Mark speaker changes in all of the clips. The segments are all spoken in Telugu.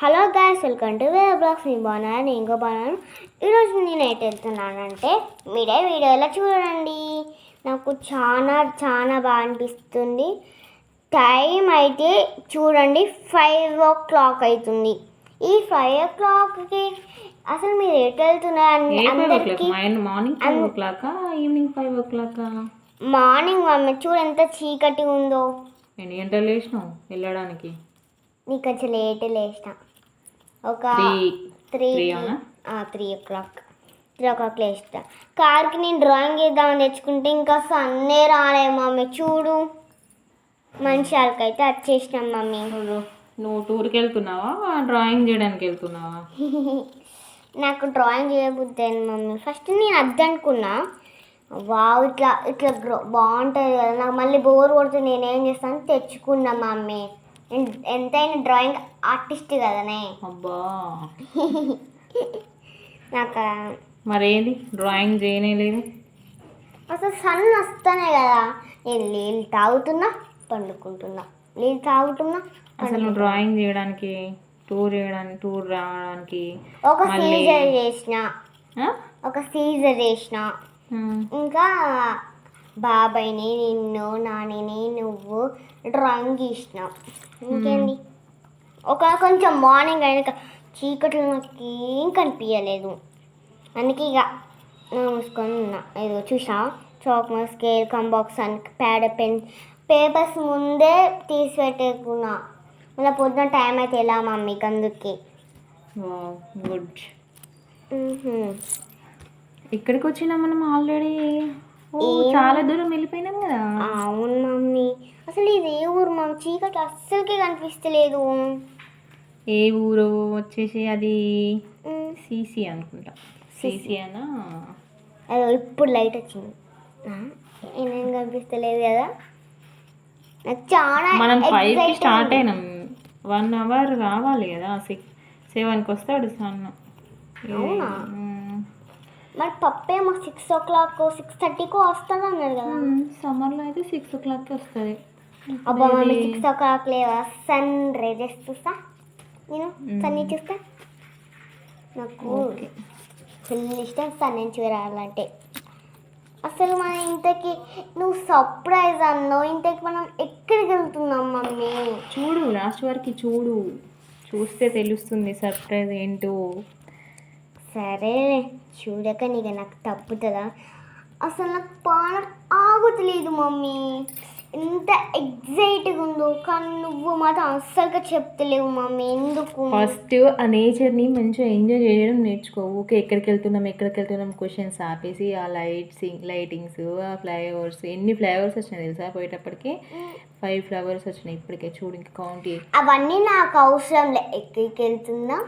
Speaker 1: హలో గాయస్ వెల్కమ్ టు వేరే బ్లాగ్స్. నేను బాగున్నాను నేను ఇంకో బాగున్నాను. ఈరోజు నేను ఎటు వెళ్తున్నానంటే మీరే వీడియోలో చూడండి. నాకు చాలా చాలా బాగా అనిపిస్తుంది. టైం అయితే చూడండి ఫైవ్ ఓ క్లాక్ అవుతుంది. ఈ ఫైవ్ ఓ క్లాక్కి అసలు మీరు ఎటు వెళ్తున్నారు?
Speaker 2: Morning five o'clock? Evening five o'clock?
Speaker 1: Morning mummy చూడు ఎంత చీకటి ఉందో.
Speaker 2: ఎన్ని గంటలు లేచినావు వెళ్ళడానికి.
Speaker 1: నీకు కొంచెం లేట్ లేచిన ఒక
Speaker 2: three
Speaker 1: three o'clock. Three o'clock లేస్తా. కార్కి నేను డ్రాయింగ్ వేద్దామని తెచ్చుకుంటే ఇంకా సన్నే రాలే మమ్మీ. చూడు. మంచి అయితే వచ్చేసినాం మమ్మీ.
Speaker 2: నువ్వు టూర్కి వెళ్తున్నావా? డ్రాయింగ్ చేయడానికి వెళ్తున్నావా?
Speaker 1: నాకు డ్రాయింగ్ చేయబుద్ది మమ్మీ. ఫస్ట్ నేను అద్దనుకున్నా వావ్ ఇట్లా ఇట్లా గ్రో బాగుంటుంది కదా. నాకు మళ్ళీ బోర్ కొడితే నేనేం చేస్తాను? తెచ్చుకున్నా మమ్మీ. ఎంతైనా డ్రాయింగ్ ఆర్టిస్ట్ కదనే.
Speaker 2: అబ్బా.
Speaker 1: నాకు.
Speaker 2: మరేంది? డ్రాయింగ్ చేయనే లేదు.
Speaker 1: అసలు సన్ వస్తానే కదా. నేను నీళ్ళు తాగుతున్నా పండుకుంటున్నా. నీళ్ళు తాగుతున్నా
Speaker 2: అసలు డ్రాయింగ్ చేయడానికి టూర్ చేయడానికి టూర్ రావడానికి
Speaker 1: ఒక సీజర్ చేసిన? ఒక సీజర్ చేసిన. ఇంకా బాబాయ్ని నిన్ను నానిని నువ్వు డ్రాయింగ్ గీసిన ఇంకేంది ఒక కొంచెం మార్నింగ్ అయినాక చీకట్లో నాకు ఏం కనిపించలేదు అందుకే ఇక మూసుకొని ఉన్నా ఏదో చూసా చాక్ స్కేల్ కంబాక్స్ అని ప్యాడ్ పెన్ పేపర్స్ ముందే తీసి పెట్టేకున్నా. మళ్ళీ పొద్దున టైం అయితే ఎలా మమ్మీకి అందుకే
Speaker 2: గుడ్. ఇక్కడికి వచ్చినా మనం ఆల్రెడీ చాలా దూరం వెళ్ళిపోయినాం కదా.
Speaker 1: అవును మమ్మీ. అసలు ఇది ఏ ఊరు మమ్మీ చీకటి అస్సలకి కనిపిస్తలేదు.
Speaker 2: ఏ ఊరు వచ్చేసి అది సీసీ అనుకుంటా. సీసీ. అనా?
Speaker 1: అదో ఇప్పుడు లైట్ వచ్చింది. ఏమేం కనిపిస్తలేదు కదా. నాకు చాలా
Speaker 2: మనం ఫైవ్కి
Speaker 1: exciting
Speaker 2: స్టార్ట్. అయినాం. వన్ అవర్ రావాలి కదా. సిక్స్ సెవెన్కి వస్తాడు సన్
Speaker 1: అవునా? మరి పప్పే మాకు సిక్స్ ఓ క్లాక్ సిక్స్ థర్టీకో వస్తాను అన్నారు కదా.
Speaker 2: సమ్మర్లో అయితే సిక్స్ ఓ క్లాక్కి వస్తుంది.
Speaker 1: అబ్బా మమ్మీ సిక్స్ ఓ క్లాక్ లేవా? సన్ రైజెస్ చూస్తా? నేను? సన్నీ చూస్తా? నాకు ఫుల్ ఇష్టం సన్ నుంచి చూడాలంటే అసలు మన ఇంతకి నువ్వు సర్ప్రైజ్ అన్నావు. ఇంతకి మనం ఎక్కడికి వెళ్తున్నాం మమ్మీ?
Speaker 2: చూడు లాస్ట్ వరకు చూడు. చూస్తే తెలుస్తుంది సర్ప్రైజ్ ఏంటో.
Speaker 1: సరే చూడక నీకు నాకు తప్పుతుందా? అసలు నాకు పాన ఆగుతలేదు మమ్మీ. ఎంత ఎగ్జైట్గా ఉందో కానీ నువ్వు మాత్రం అస్సలుగా చెప్తలేవు మమ్మీ ఎందుకు?
Speaker 2: ఫస్ట్ ఆ నేచర్ని మంచిగా ఎంజాయ్ చేయడం నేర్చుకో. ఓకే ఎక్కడికి వెళ్తున్నాం ఎక్కడికి వెళ్తున్నాం క్వశ్చన్స్ ఆపేసి ఆ లైట్స్ లైటింగ్స్ ఆ ఫ్లైఓవర్స్ ఎన్ని ఫ్లైఓవర్స్ వచ్చినాయి తెలుసా పోయేటప్పటికి? ఫైవ్ ఫ్లవర్స్ వచ్చినాయి ఇప్పటికే చూడు ఇంకా కౌంట్
Speaker 1: అవన్నీ నాకు అవసరం లే. ఎక్కడికి వెళ్తున్నా?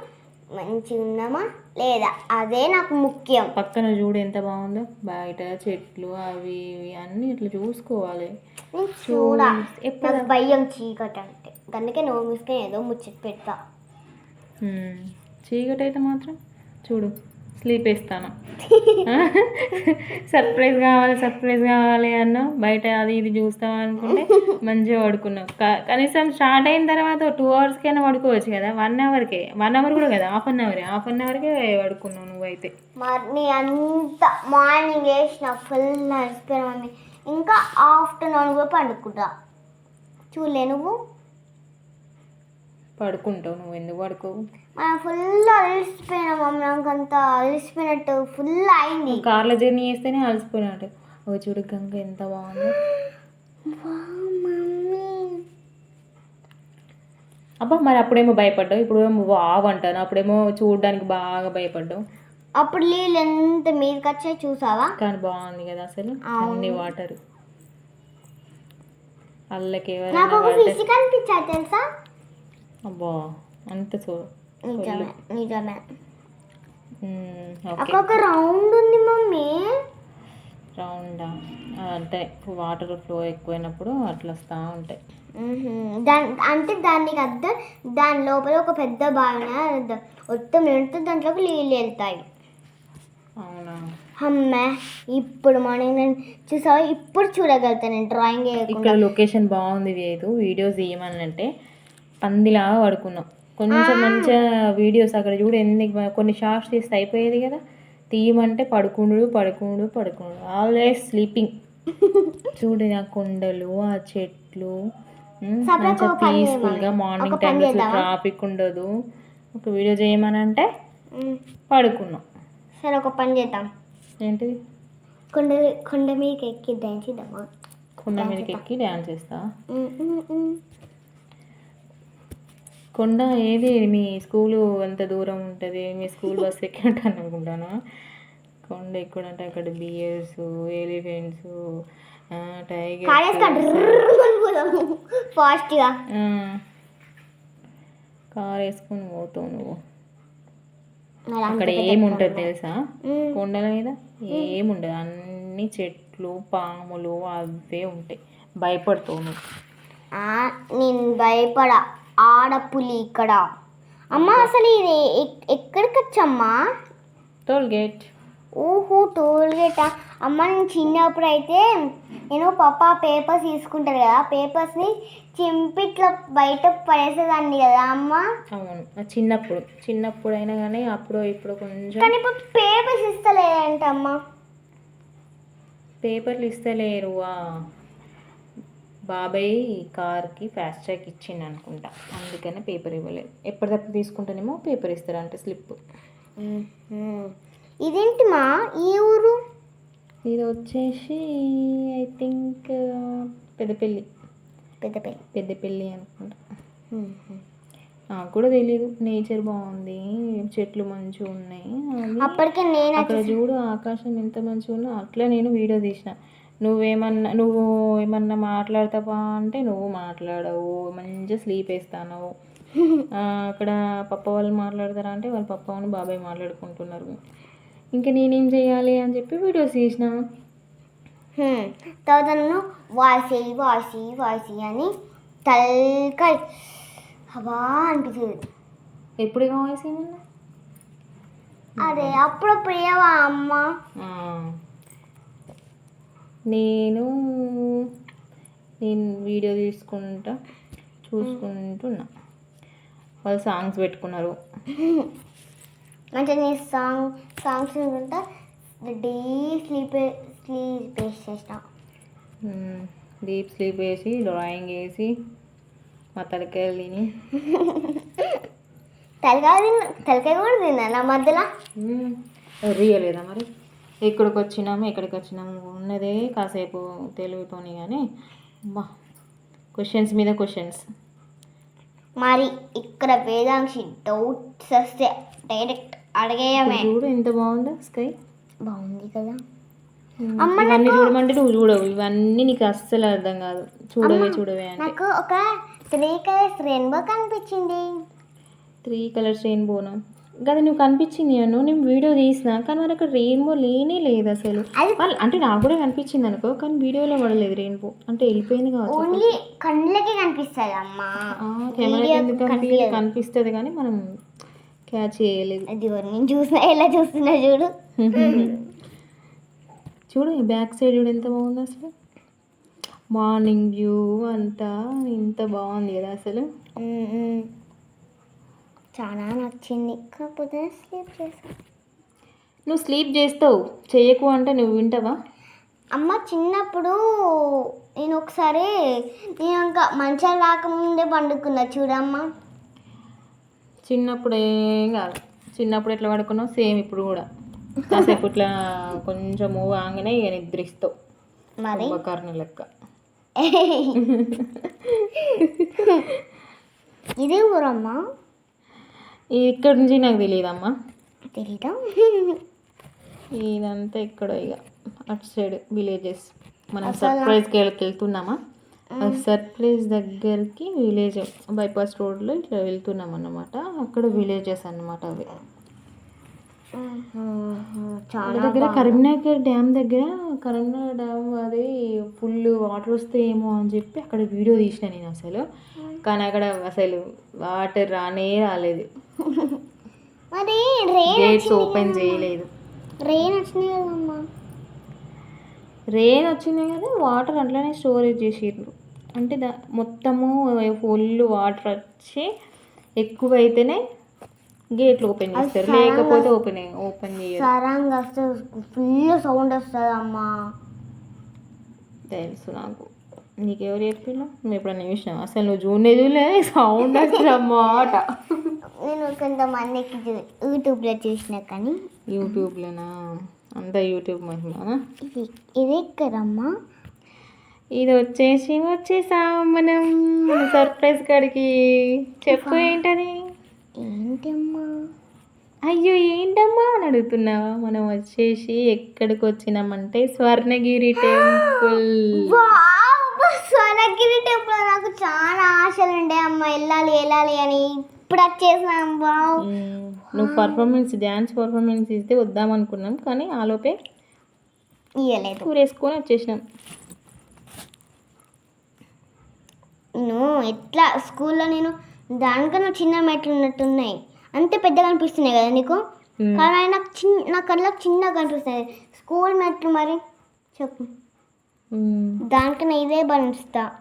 Speaker 1: మంచిగా ఉన్నామా లేదా? అదే నాకు ముఖ్యం.
Speaker 2: పక్కన చూడు ఎంత బాగుందో. బయట చెట్లు అవి ఇవి అన్నీ ఇట్లా చూసుకోవాలి.
Speaker 1: చూడా.
Speaker 2: ఎప్పుడు
Speaker 1: భయం చీకటి అంటే అందుకే నువ్వు మూసుకొని ఏదో ముచ్చట పెడతా.
Speaker 2: చీకటి అయితే మాత్రం చూడు. స్లీప్ వేస్తాను సర్ప్రైజ్ కావాలి సర్ప్రైజ్ కావాలి అన్న బయట అది ఇది చూస్తాం అనుకుంటే మంచిగా పడుకున్నావు క- కనీసం స్టార్ట్ అయిన తర్వాత టూ అవర్స్కైనా పడుకోవచ్చు కదా వన్ అవర్కే వన్ అవర్ కూడా కదా half an hour half an అవర్కే పడుకున్నావు నువ్వైతే.
Speaker 1: నీ అంత మార్నింగ్ వేసిన ఫుల్ నడిచిపోయిన మమ్మీ ఇంకా ఆఫ్టర్నూన్ కూడా పండుకుంటా. చూడలే నువ్వు?
Speaker 2: పడుకుంటావు నువ్వు ఎందుకు పడుకోవు?
Speaker 1: మనం ఫుల్ అలసిపోయిన మమ్మీ అంత. అలసిపోయినట్టు ఫుల్ అయింది.
Speaker 2: కార్లో జర్నీ చేస్తేనే అలసిపోయినట్టు. ఓ చూడు గంగ ఎంత బాగుందో. అబ్బా మరి అప్పుడేమో భయపడ్డావు? ఇప్పుడు ఏమో వావ్ అంటాను. అప్పుడేమో చూడడానికి బాగా భయపడ్డావు.
Speaker 1: అప్పుడు నీళ్ళు ఎంత మీదకి వచ్చాయి చూసావా?
Speaker 2: కానీ బాగుంది కదా అసలు. అన్ని వాటర్. అల్లకి
Speaker 1: నాకు
Speaker 2: ఎవరైనా
Speaker 1: ఒక
Speaker 2: పడ్డ
Speaker 1: ఫిష్ కనిపించాయి తెలుసా?
Speaker 2: అబ్బా అంత చూ
Speaker 1: నిజమే నిజమే. ఒక్కొక్క రౌండ్ ఉంది మమ్మీ.
Speaker 2: రౌండా? అంటే వాటర్ ఫ్లో ఎక్కువైనప్పుడు అట్లా వస్తూ ఉంటాయి.
Speaker 1: దాని అంటే దానికి అర్థం దాని లోపల ఒక పెద్ద బావిన అర్థం మొత్తం నిండితే దాంట్లోకి నీళ్ళు వెళ్తాయి.
Speaker 2: అవునా?
Speaker 1: అమ్మ ఇప్పుడు మార్నింగ్ నేను చూసావా? ఇప్పుడు చూడగలుగుతాను నేను డ్రాయింగ్
Speaker 2: ఇక్కడ లొకేషన్ బాగుంది లేదు వీడియోస్ తీయమని అంటే పందిలా పడుకున్నాం. కొంచెం మంచిగా వీడియోస్ అక్కడ చూడు ఎన్ని కొన్ని షార్ట్స్ తీస్తే అయిపోయేది కదా. తీయమంటే పడుకుండు పడుకుండు పడుకుండు. ఆల్వేస్ స్లీపింగ్ చూడు ఆ కొండలు ఆ చెట్లు. మంచిగా పీస్ఫుల్గా. మార్నింగ్ టైంలో
Speaker 1: చేద్దామా?
Speaker 2: ట్రాఫిక్ ఉండదు. ఒక వీడియో చేయమని అంటే పడుకున్నాం.
Speaker 1: సరే ఒక పని చేద్దాం.
Speaker 2: ఏంటిది?
Speaker 1: కొండ కొండ మీదకి ఎక్కి డ్యాన్స్ చేద్దామా?
Speaker 2: కొండ మీదకి ఎక్కి డ్యాన్స్ చేస్తా. కొండ ఏది? మీ స్కూలు ఎంత దూరం ఉంటుంది? మీ స్కూల్ బస్ ఎక్కి ఉంటాను అనుకుంటాను? కొండ ఎక్కడంటే? అక్కడ బియర్స్ ఎలిఫెంట్స్ టైగర్
Speaker 1: ఫాస్ట్గా
Speaker 2: కార్ వేసుకొని పోతావు నువ్వు అక్కడ ఏముంటుంది తెలుసా కొండల మీద ఏముండదు అన్ని చెట్లు పాములు అవే ఉంటాయి భయపడతావు నువ్వు
Speaker 1: నేను భయపడ ఆడపులి ఇక్కడ. అమ్మ అసలు ఇది ఎక్- ఎక్కడికి వచ్చమ్మా?
Speaker 2: టోల్ గేట్
Speaker 1: ఊహు టోల్ గేట్ అమ్మ నేను చిన్నప్పుడు అయితే నేను పప్ప పేపర్స్ తీసుకుంటారు కదా పేపర్స్ని చింపిట్లా బయట పడేసేదాన్ని కదా అమ్మ.
Speaker 2: అవును చిన్నప్పుడు చిన్నప్పుడు అయినా కానీ అప్పుడు ఇప్పుడు కొంచెం
Speaker 1: కానీ ఇప్పుడు పేపర్స్ ఇస్తలేదంట అమ్మ.
Speaker 2: పేపర్లు ఇస్తలేరు ఆ బాబాయ్ కార్కి ఫాస్ట్ ట్రాక్ ఇచ్చిండు అనుకుంటా. అందుకనే పేపర్ ఇవ్వలేదు. ఎప్పటికప్పుడు తీసుకుంటేనేమో పేపర్ ఇస్తారంట స్లిప్
Speaker 1: ఇదేంటి మా? ఈ ఊరు?
Speaker 2: ఇది వచ్చేసి ఐ థింక్ పెద్దపల్లి.
Speaker 1: పెద్దపల్లి.
Speaker 2: పెద్దపల్లి అనుకుంటా. నాకు కూడా తెలియదు నేచర్ బాగుంది. చెట్లు మంచిగా ఉన్నాయి.
Speaker 1: అప్పటికే నేను
Speaker 2: అక్కడ చూడు ఆకాశం ఎంత మంచిగా ఉందో. అట్లా నేను వీడియో తీసిన. నువ్వేమన్నా నువ్వు ఏమన్నా మాట్లాడతావా అంటే నువ్వు మాట్లాడవు మంచిగా స్లీప్ వేస్తాను అక్కడ పప్ప వాళ్ళు మాట్లాడతారా అంటే వాళ్ళ పప్ప వాళ్ళు బాబాయ్ మాట్లాడుకుంటున్నారు ఇంకా నేనేం చేయాలి అని చెప్పి వీడియోస్
Speaker 1: హ్మ్. తర్వాత నన్ను వాసి వాసి వాసి అని తలకాయ హవా అనిపించేది
Speaker 2: ఎప్పుడు కావాల్సి ఏమన్నా
Speaker 1: అరే అప్పుడప్పుడు ఏవా అమ్మ.
Speaker 2: నేను నేను వీడియో తీసుకుంటా చూసుకుంటున్నా. వాళ్ళు సాంగ్స్ పెట్టుకున్నారు.
Speaker 1: మంచిగా నీ సాంగ్ సాంగ్స్ వింటా డే స్లీప్ స్లీప్ చేసిన
Speaker 2: డీప్ స్లీప్ వేసి డ్రాయింగ్ వేసి మా తలకాయలు తిని.
Speaker 1: తలకాయ తలకాయ కూడా తిన్నా నా మధ్యలో?
Speaker 2: రియలేదా మరి? ఎక్కడికి వచ్చినాము ఎక్కడికి వచ్చినాము ఉన్నదే కాసేపు తెలుగుతోని కానీ బా క్వశ్చన్స్ మీద క్వశ్చన్స్
Speaker 1: మరి ఇక్కడ వేదాంశి డౌట్స్ వస్తే డైరెక్ట్ అడిగేయమే.
Speaker 2: చూడు ఎంత బాగుందో స్కై
Speaker 1: బాగుంది కదా.
Speaker 2: ఇవన్నీ చూడమంటే నువ్వు చూడవు. ఇవన్నీ నీకు అస్సలు అర్థం కాదు. చూడవే చూడవే అంటే
Speaker 1: నాకు ఒక త్రీ కలర్స్ రెయిన్బో కనిపించింది.
Speaker 2: త్రీ కలర్స్ రెయిన్బోనా కదా నువ్వు కనిపించింది అను నేను వీడియో తీసిన కానీ మరి అక్కడ రెయిన్బో లేనే లేదు అసలు. వాళ్ళు అంటే నాకు కూడా కనిపించింది అనుకో కానీ వీడియోలో పడలేదు రెయిన్బో అంటే వెళ్ళిపోయింది కావచ్చు.
Speaker 1: ఓన్లీ కళ్ళకి కనిపిస్తుంది అమ్మా.
Speaker 2: కెమెరా. కనిపిస్తుంది కానీ మనం క్యాచ్ చేయలేదు.
Speaker 1: అది నేను చూసిన ఎలా చూస్తున్నా చూడు.
Speaker 2: చూడు బ్యాక్ సైడ్ చూడు ఎంత బాగుంది అసలు. మార్నింగ్ వ్యూ అంతా ఇంత బాగుంది కదా అసలు.
Speaker 1: చాలా నచ్చింది. కాకపోతే స్లీప్ చేసాను
Speaker 2: నువ్వు స్లీప్ చేస్తావు. చేయకు అంటే నువ్వు వింటావా?
Speaker 1: అమ్మ చిన్నప్పుడు నేను ఒకసారి నేను ఇంకా మంచాలు రాకముందే పండుకున్నా. చూడమ్మా.
Speaker 2: చిన్నప్పుడు ఏం కాదు. చిన్నప్పుడు ఎట్లా పడుకున్నావు? సేమ్ ఇప్పుడు కూడా. కాసేపు ఇట్లా కొంచెం మూవ్ ఆగానే ఇక నిద్రిస్తావు.
Speaker 1: మరి?
Speaker 2: కుంభకర్ణ లెక్క.
Speaker 1: ఇదే ఊరమ్మా?
Speaker 2: ఇక్కడ నుంచి నాకు తెలియదమ్మా
Speaker 1: తెలీదా?
Speaker 2: ఇదంతా ఇక్కడ ఇక అటు సైడ్ విలేజెస్ మనం సర్ప్రైజ్కి వెళ్తున్నామా? సర్ప్రైజ్ దగ్గరికి విలేజ్ బైపాస్ రోడ్లో ఇట్లా వెళ్తున్నాం అన్నమాట. అక్కడ విలేజెస్ అన్నమాట అవి.
Speaker 1: చాలా
Speaker 2: దగ్గర కరీంనగర్ డ్యామ్ దగ్గర కరీంనగర్ డ్యామ్ అది ఫుల్ వాటర్ వస్తే ఏమో అని చెప్పి అక్కడ వీడియో తీసిన నేను అసలు. కానీ అక్కడ అసలు వాటర్ రానే రాలేదు.
Speaker 1: మరి
Speaker 2: గేట్స్ ఓపెన్ చేయలేదు.
Speaker 1: రెయిన్ వచ్చినాయి కదమ్మా.
Speaker 2: రెయిన్ వచ్చింది కదా వాటర్ అట్లనే స్టోరేజ్ చేసిర్రు. అంటే దా మొత్తము ఫుల్ వాటర్ వచ్చి ఎక్కువ అయితేనే గేట్లు ఓపెన్ చేస్తారు. లేకపోతే ఓపెన్ ఓపెన్ చేయరు.
Speaker 1: సరంగా వస్తే ఫుల్ సౌండ్ వస్తుంది అమ్మా
Speaker 2: తెలుసు నాకు. నీకెవరు చెప్పినా నువ్వు ఎప్పుడన్నా చూసినావు? అసలు నువ్వు చూడనే చూడలే సౌండ్ అన్నమాట
Speaker 1: నేను కొంతమందికి యూట్యూబ్లో చూసిన కానీ
Speaker 2: యూట్యూబ్లోనా? అంతా యూట్యూబ్ మహిమనా?
Speaker 1: ఇది ఇది ఎక్కడమ్మా?
Speaker 2: ఇది వచ్చేసి వచ్చేసాం మనం. మన సర్ప్రైజ్ కాడికి. చెప్పు ఏంటది?
Speaker 1: ఏంటమ్మా?
Speaker 2: అయ్యో ఏంటమ్మా అని అడుగుతున్నావా? మనం వచ్చేసి ఎక్కడికి వచ్చినామంటే స్వర్ణగిరి టెంపుల్.
Speaker 1: స్వర్ణగిరి టెంపుల్ నాకు చాలా ఆశలు ఉండే అమ్మ వెళ్ళాలి వెళ్ళాలి అని. ఇప్పుడు వచ్చేసినాం వావ్.
Speaker 2: మ్మ్. నువ్వు పర్ఫార్మెన్స్ డ్యాన్స్ పర్ఫార్మెన్స్ ఇస్తే వద్దాం అనుకున్నాం కానీ ఆలోపే
Speaker 1: ఇవ్వలేదు
Speaker 2: కూరేసుకొని వచ్చేసినాం.
Speaker 1: నేను ఎట్లా స్కూల్లో నేను దానికన్నా చిన్న మెట్లు ఉన్నట్టున్నాయి. అంతే పెద్దగా అనిపిస్తున్నాయి కదా నీకు. కానీ నాకు చిన్న నా కళ్ళకి చిన్నగా అనిపిస్తాయి స్కూల్ మెట్లు మరి చెప్పు. దానికన్నా ఇదే బనిస్తా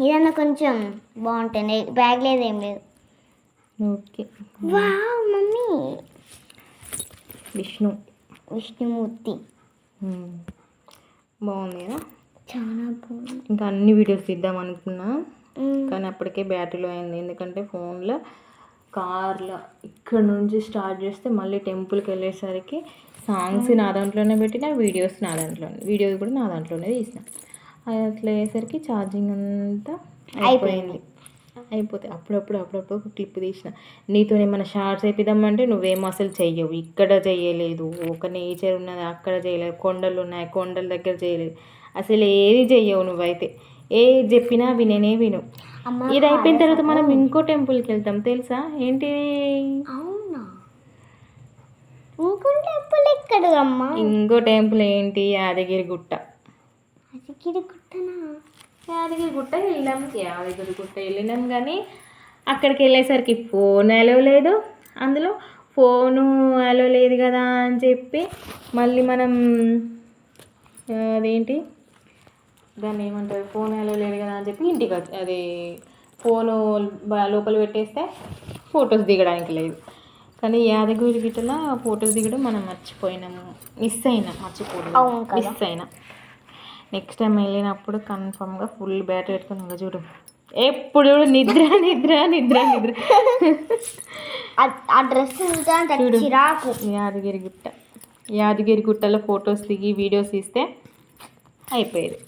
Speaker 1: ఇదన్నా కొంచెం బాగుంటుంది బ్యాగ్ లేదు ఏం లేదు.
Speaker 2: Okay.
Speaker 1: Wow mummy.
Speaker 2: Vishnu.
Speaker 1: Vishnumurthy.
Speaker 2: బాగుంది కదా?
Speaker 1: చాలా బాగుంది.
Speaker 2: ఇంకా అన్ని వీడియోస్ తీద్దాం అనుకున్నా. కానీ అప్పటికే బ్యాటరీలో అయింది. ఎందుకంటే ఫోన్లో కార్లో ఇక్కడ నుంచి స్టార్ట్ చేస్తే మళ్ళీ టెంపుల్కి వెళ్ళేసరికి సాంగ్స్ నా దాంట్లోనే పెట్టిన వీడియోస్ నా దాంట్లోనే వీడియోస్ కూడా నా దాంట్లోనే తీసిన. అది అట్లా అయ్యేసరికి ఛార్జింగ్ అంతా అయిపోయింది. అయిపోతే అప్పుడప్పుడు అప్పుడప్పుడు ఒక క్లిప్ తీసిన. నీతో ఏమైనా షార్ట్స్ అయిపోదామంటే నువ్వేం అసలు చెయ్యవు. ఇక్కడ చేయలేదు ఒక నేచర్ ఉన్నది అక్కడ చేయలేదు. కొండలు ఉన్నాయి కొండల దగ్గర చేయలేదు. అసలు ఏది చెయ్యవు నువ్వైతే. ఏది చెప్పినా విననే విను. ఇది అయిపోయిన తర్వాత మనం ఇంకో టెంపుల్కి వెళ్తాం. తెలుసా? ఏంటి
Speaker 1: అవునా ఇంకో టెంపుల్ ఎక్కడ అమ్మా
Speaker 2: ఇంకో టెంపుల్ ఏంటి? యాదగిరి గుట్ట.
Speaker 1: అది గిడుకుంటానా
Speaker 2: యాదగిరి గుట్ట వెళ్ళాం యాదగిరి గుట్ట వెళ్ళినాం కానీ అక్కడికి వెళ్ళేసరికి ఫోన్ అలో లేదు. అందులో ఫోను అలో లేదు కదా అని చెప్పి మళ్ళీ మనం అదేంటి? దాన్ని ఏమంటారు? ఫోన్ అలో లేదు కదా అని చెప్పి ఇంటికి అది ఫోను లోపల పెట్టేస్తే ఫొటోస్ దిగడానికి లేదు. కానీ యాదగిరి గిట్టలో ఫొటోస్ దిగడం మనం మర్చిపోయినాము. మిస్ అయినా
Speaker 1: కదా.
Speaker 2: మిస్ అయినా. నెక్స్ట్ టైం వెళ్ళినప్పుడు కన్ఫామ్గా ఫుల్ బ్యాటరీ పెట్టుకుని చూడు. ఎప్పుడు చూడు నిద్ర నిద్ర నిద్ర నిద్ర.
Speaker 1: ఆ- డ్రెస్
Speaker 2: చూడు.
Speaker 1: చిరాకు.
Speaker 2: యాదగిరి గుట్ట. యాదగిరి గుట్టలో ఫొటోస్ దిగి వీడియోస్ తీస్తే అయిపోయేది.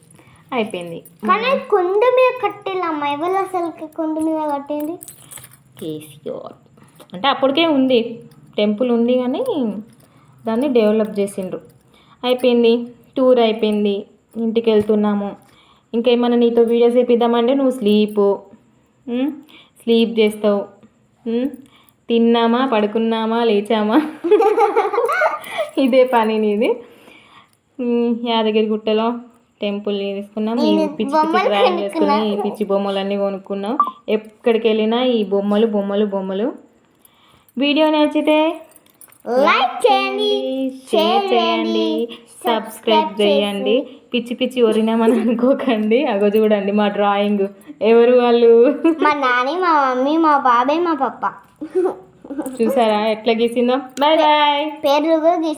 Speaker 2: అయిపోయింది.
Speaker 1: కానీ కొండ మీద కట్టేలమ్మ ఎవరు అసలుకి కొండ మీద కట్టేది?
Speaker 2: కేసీఆర్. అంటే అప్పటికే ఉంది. టెంపుల్ ఉంది కానీ దాన్ని డెవలప్ చేసిండ్రు. అయిపోయింది. టూర్ అయిపోయింది. ఇంటికి వెళ్తున్నాము. ఇంకేమైనా నీతో వీడియోస్ వేపిద్దామంటే నువ్వు స్లీపు. స్లీప్ చేస్తావు. తిన్నామా? పడుకున్నామా? లేచామా? ఇదే పని నీది. యాదగిరి గుట్టలో టెంపుల్ తీసుకున్నాం. పిచ్చి పిచ్చి
Speaker 1: బొమ్మలు
Speaker 2: డ్రాయింగ్ చేసుకుని
Speaker 1: కొనుక్కున్నా.
Speaker 2: ఈ పిచ్చి బొమ్మలన్నీ కొనుక్కున్నాం. ఎక్కడికి వెళ్ళినా ఈ బొమ్మలు బొమ్మలు బొమ్మలు వీడియో నచ్చితే
Speaker 1: లైక్ చేయండి
Speaker 2: షేర్ చేయండి సబ్స్క్రైబ్ చేయండి. పిచ్చి పిచ్చి ఒరినామని అనుకోకండి. అగో చూడండి మా డ్రాయింగ్. ఎవరు వాళ్ళు?
Speaker 1: మా నాని మా మమ్మీ మా బాబాయ్ మా పప్ప.
Speaker 2: చూసారా? ఎట్లా గీసిందో? బాయ్ బాయ్
Speaker 1: పేర్లు